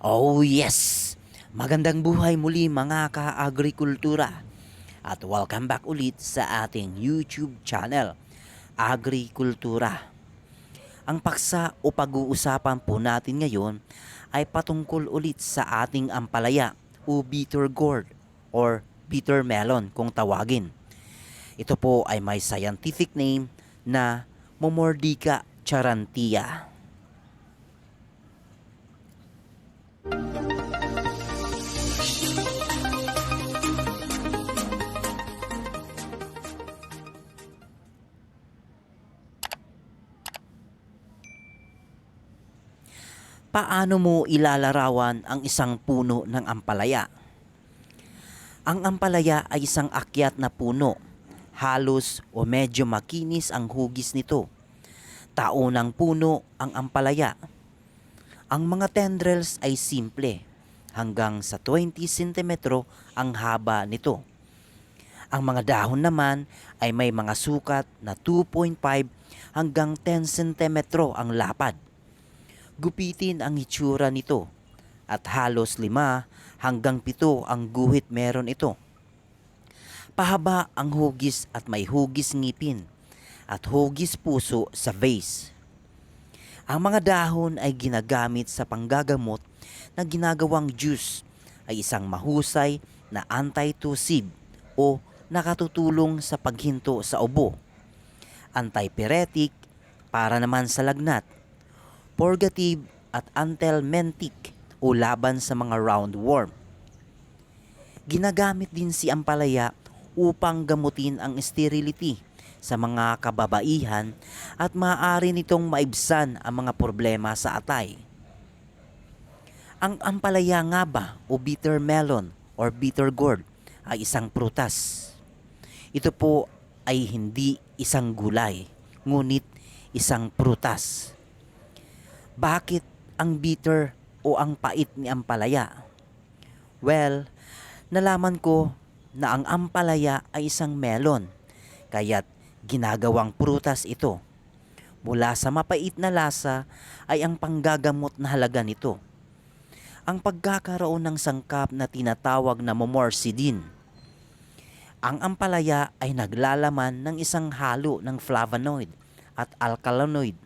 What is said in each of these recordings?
Oh yes! Magandang buhay muli mga ka-agrikultura. At welcome back ulit sa ating YouTube channel, Agrikultura. Ang paksa o pag-uusapan po natin ngayon ay patungkol ulit sa ating ampalaya o bitter gourd or bitter melon kung tawagin. Ito po ay may scientific name na Momordica charantia. Paano mo ilalarawan ang isang puno ng ampalaya? Ang ampalaya ay isang akyat na puno. Halos o medyo makinis ang hugis nito. Taunang puno ang ampalaya. Ang mga tendrils ay simple, hanggang sa 20 cm ang haba nito. Ang mga dahon naman ay may mga sukat na 2.5 hanggang 10 cm ang lapad gupitin ang itsura nito at halos lima hanggang pito ang guhit meron ito. Pahaba ang hugis at may hugis ngipin at hugis puso sa vase. Ang mga dahon ay ginagamit sa panggagamot na ginagawang juice ay isang mahusay na anti-tussib o nakatutulong sa paghinto sa ubo. Antipyretic para naman sa lagnat purgative at anthelmintic o laban sa mga roundworm. Ginagamit din si ampalaya upang gamutin ang sterility sa mga kababaihan at maaari nitong maibsan ang mga problema sa atay. Ang ampalaya nga ba o bitter melon or bitter gourd ay isang prutas. Ito po ay hindi isang gulay, ngunit isang prutas. Bakit ang bitter o ang pait ni ampalaya? Well, nalaman ko na ang ampalaya ay isang melon, kaya't ginagawang prutas ito. Mula sa mapait na lasa ay ang panggagamot na halaga nito. Ang pagkakaroon ng sangkap na tinatawag na momorsidin. Ang ampalaya ay naglalaman ng isang halo ng flavonoid at alkaloid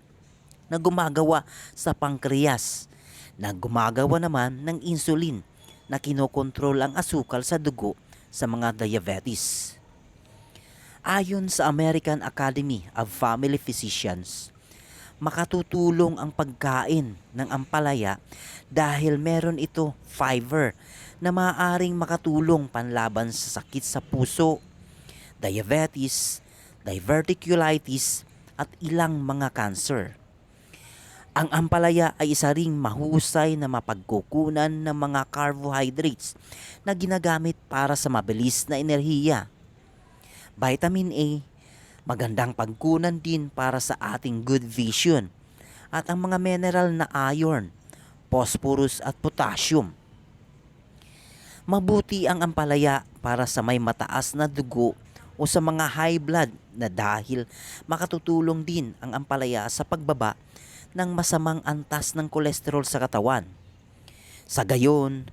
na gumagawa sa pankreas na gumagawa naman ng insulin na kinokontrol ang asukal sa dugo sa mga diabetes. Ayon sa American Academy of Family Physicians, makatutulong ang pagkain ng ampalaya dahil meron ito fiber na maaaring makatulong panlaban sa sakit sa puso, diabetes, diverticulitis at ilang mga cancer. Ang ampalaya ay isa ring mahusay na mapagkukunan ng mga carbohydrates na ginagamit para sa mabilis na enerhiya. Vitamin A, magandang pagkunan din para sa ating good vision at ang mga mineral na iron, phosphorus at potassium. Mabuti ang ampalaya para sa may mataas na dugo o sa mga high blood na dahil makatutulong din ang ampalaya sa pagbaba ng masamang antas ng kolesterol sa katawan. Sa gayon,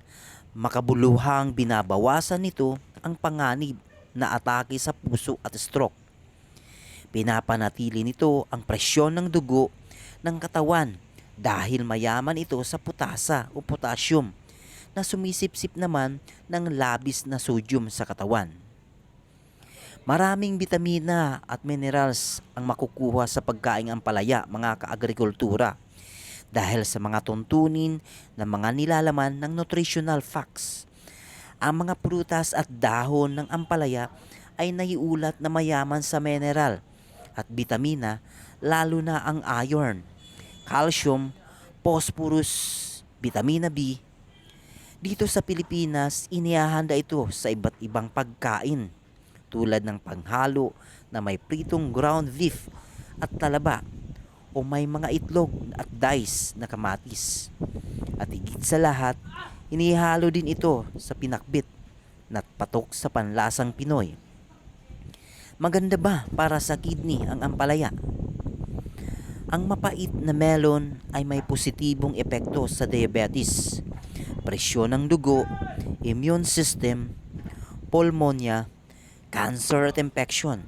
makabuluhang binabawasan nito ang panganib na atake sa puso at stroke. Pinapanatili nito ang presyon ng dugo ng katawan dahil mayaman ito sa putasa o potassium na sumisipsip naman ng labis na sodium sa katawan. Maraming bitamina at minerals ang makukuha sa pagkaing ampalaya mga kaagrikultura dahil sa mga tuntunin ng mga nilalaman ng nutritional facts. Ang mga prutas at dahon ng ampalaya ay naiulat na mayaman sa mineral at bitamina lalo na ang iron, calcium, phosphorus, vitamina B. Dito sa Pilipinas, inihahanda ito sa iba't ibang pagkain tulad ng panghalo na may pritong ground beef at talaba o may mga itlog at dice na kamatis. At higit sa lahat, inihalo din ito sa pinakbit na patok sa panlasang Pinoy. Maganda ba para sa kidney ang ampalaya? Ang mapait na melon ay may positibong epekto sa diabetes presyon ng dugo, immune system, pulmonya, cancer at infection.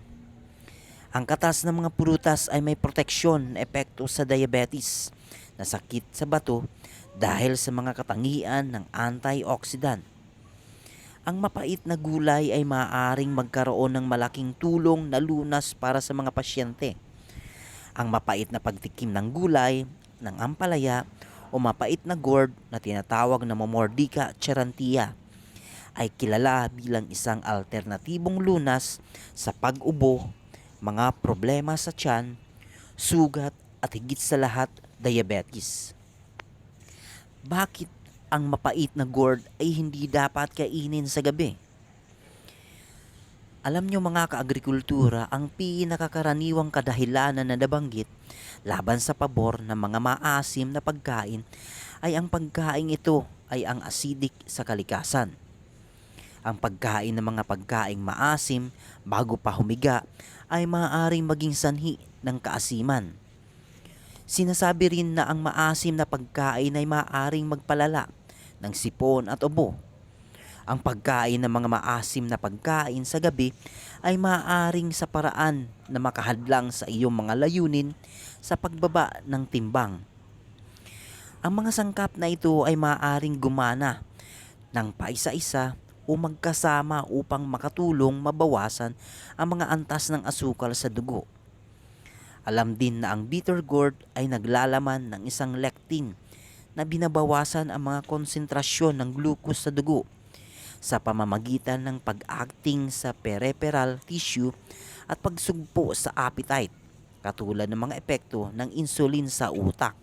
Ang katas ng mga prutas ay may proteksyon na epekto sa diabetes na sakit sa bato dahil sa mga katangian ng antioxidant. Ang mapait na gulay ay maaaring magkaroon ng malaking tulong na lunas para sa mga pasyente. Ang mapait na pagtikim ng gulay, ng ampalaya, o mapait na gourd na tinatawag na Momordica charantia ay kilala bilang isang alternatibong lunas sa pag-ubo, mga problema sa tiyan, sugat at higit sa lahat diabetes. Bakit ang mapait na gourd ay hindi dapat kainin sa gabi? Alam nyo mga kaagrikultura, ang pinakakaraniwang kadahilanan na nabanggit laban sa pabor ng mga maasim na pagkain ay ang pagkain ito ay ang acidic sa kalikasan. Ang pagkain ng mga pagkaing maasim bago pa humiga ay maaaring maging sanhi ng kaasiman. Sinasabi rin na ang maasim na pagkain ay maaaring magpalala ng sipon at ubo. Ang pagkain ng mga maasim na pagkain sa gabi ay maaaring sa paraan na makahadlang sa iyong mga layunin sa pagbaba ng timbang. Ang mga sangkap na ito ay maaaring gumana ng paisa-isa o magkasama upang makatulong mabawasan ang mga antas ng asukal sa dugo. Alam din na ang bitter gourd ay naglalaman ng isang lectin na binabawasan ang mga konsentrasyon ng glucose sa dugo sa pamamagitan ng pag-acting sa peripheral tissue at pagsugpo sa appetite katulad ng mga epekto ng insulin sa utak.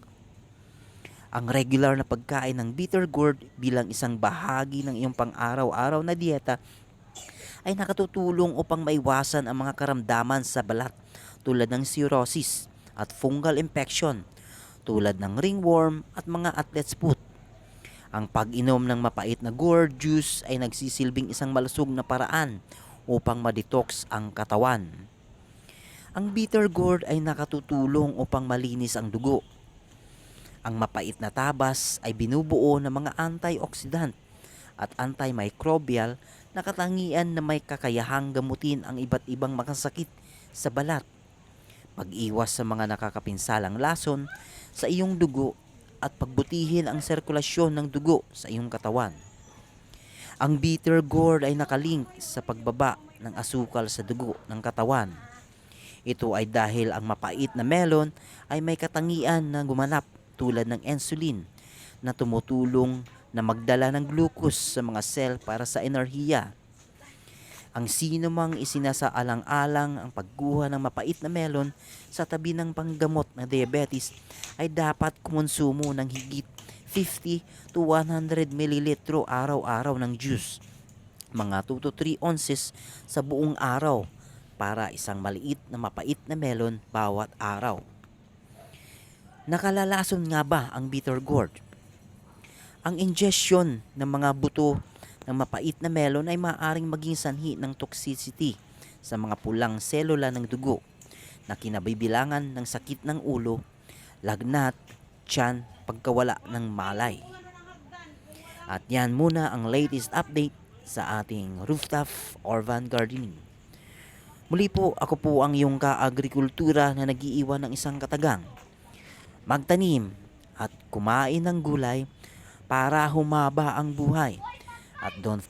Ang regular na pagkain ng bitter gourd bilang isang bahagi ng iyong pang-araw-araw na dieta ay nakatutulong upang maiwasan ang mga karamdaman sa balat tulad ng cirrhosis at fungal infection tulad ng ringworm at mga athlete's foot. Ang pag-inom ng mapait na gourd juice ay nagsisilbing isang malusog na paraan upang ma-detox ang katawan. Ang bitter gourd ay nakatutulong upang malinis ang dugo. Ang mapait na tabas ay binubuo ng mga antioxidant at antimicrobial na katangian na may kakayahang gamutin ang iba't ibang makasakit sa balat. Pag-iwas sa mga nakakapinsalang lason sa iyong dugo at pagbutihin ang sirkulasyon ng dugo sa iyong katawan. Ang bitter gourd ay nakalink sa pagbaba ng asukal sa dugo ng katawan. Ito ay dahil ang mapait na melon ay may katangian na gumanap tulad ng insulin na tumutulong na magdala ng glucose sa mga cell para sa enerhiya. Ang sino mang isinasaalang-alang ang pagkuha ng mapait na melon sa tabi ng panggamot na diabetes ay dapat kumonsumo ng higit 50 to 100 ml araw-araw ng juice, mga 2 to 3 ounces sa buong araw para isang maliit na mapait na melon bawat araw. Nakalalason nga ba ang bitter gourd? Ang ingestion ng mga buto ng mapait na melon ay maaaring maging sanhi ng toxicity sa mga pulang selula ng dugo na kinabibilangan ng sakit ng ulo, lagnat, tiyan, pagkawala ng malay. At yan muna ang latest update sa ating rooftop urban gardening. Muli po, ako po ang iyong kaagrikultura na nagiiwan ng isang katagang. Magtanim at kumain ng gulay para humaba ang buhay. At don't